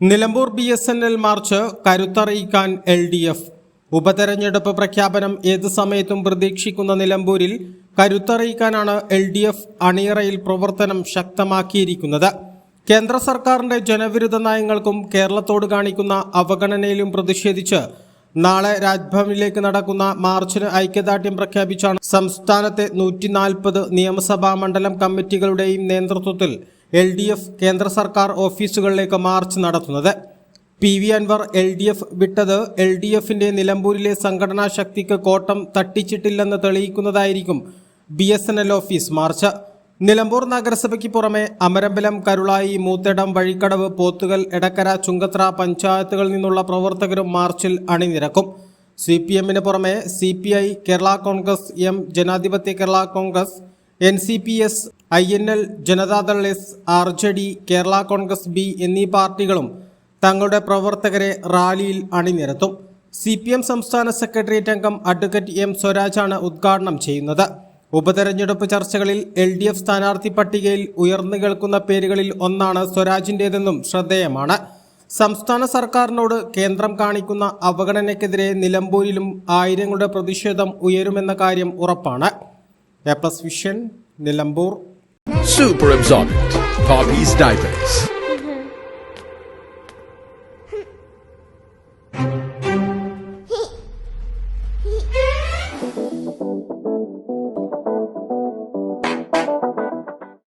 Nilambur B S N L march കരുത്തറിയിക്കാൻ L D F. ഉപതെരഞ്ഞെടുപ്പ് പ്രഖ്യാപനം ഏത് സമയത്തും പ്രതീക്ഷിക്കുന്ന നിലമ്പൂരിൽ കരുത്തറിയിക്കാനാണ് എൽ ഡി എഫ് അണിയറയിൽ പ്രവർത്തനം ശക്തമാക്കിയിരിക്കുന്നത്. കേന്ദ്ര സർക്കാരിന്റെ ജനവിരുദ്ധ നയങ്ങൾക്കും കേരളത്തോട് കാണിക്കുന്ന അവഗണനയിലും പ്രതിഷേധിച്ച് നാളെ രാജ്ഭവനിലേക്ക് നടക്കുന്ന മാർച്ചിന് ഐക്യദാർഢ്യം പ്രഖ്യാപിച്ചാണ് സംസ്ഥാനത്തെ നൂറ്റി നിയമസഭാ മണ്ഡലം കമ്മിറ്റികളുടെയും നേതൃത്വത്തിൽ എൽ ഡി എഫ് കേന്ദ്ര സർക്കാർ ഓഫീസുകളിലേക്ക് മാർച്ച് നടത്തുന്നത്. P V Anvar L D F വിട്ടത് എൽ ഡി എഫിന്റെ നിലമ്പൂരിലെ സംഘടനാ ശക്തിക്ക് കോട്ടം തട്ടിച്ചിട്ടില്ലെന്ന് തെളിയിക്കുന്നതായിരിക്കും B S N L office march. Nilambur നഗരസഭയ്ക്ക് പുറമെ അമരമ്പലം കരുളായി മൂത്തടം വഴിക്കടവ് പോത്തുകൽ എടക്കര ചുങ്കത്ര പഞ്ചായത്തുകളിൽ നിന്നുള്ള പ്രവർത്തകരും മാർച്ചിൽ അണിനിരക്കും. സി പി എമ്മിന് പുറമെ C P I Kerala Congress M ജനാധിപത്യ Kerala Congress N C P S I N L Janata Dal S R J D Kerala Congress B എന്നീ പാർട്ടികളും തങ്ങളുടെ പ്രവർത്തകരെ റാലിയിൽ അണിനിരത്തും. സി പി എം സംസ്ഥാന സെക്രട്ടേറിയറ്റ് അംഗം അഡ്വക്കേറ്റ് എം സ്വരാജാണ് ഉദ്ഘാടനം ചെയ്യുന്നത്. ഉപതെരഞ്ഞെടുപ്പ് ചർച്ചകളിൽ എൽ ഡി എഫ് സ്ഥാനാർത്ഥി പട്ടികയിൽ ഉയർന്നു കേൾക്കുന്ന പേരുകളിൽ ഒന്നാണ് സ്വരാജിന്റേതെന്നും ശ്രദ്ധേയമാണ്. സംസ്ഥാന സർക്കാരിനോട് കേന്ദ്രം കാണിക്കുന്ന അവഗണനയ്ക്കെതിരെ നിലമ്പൂരിലും ആയിരങ്ങളുടെ പ്രതിഷേധം ഉയരുമെന്ന കാര്യം ഉറപ്പാണ്. A plus vision Nilambur absorbent. Poppy's diapers.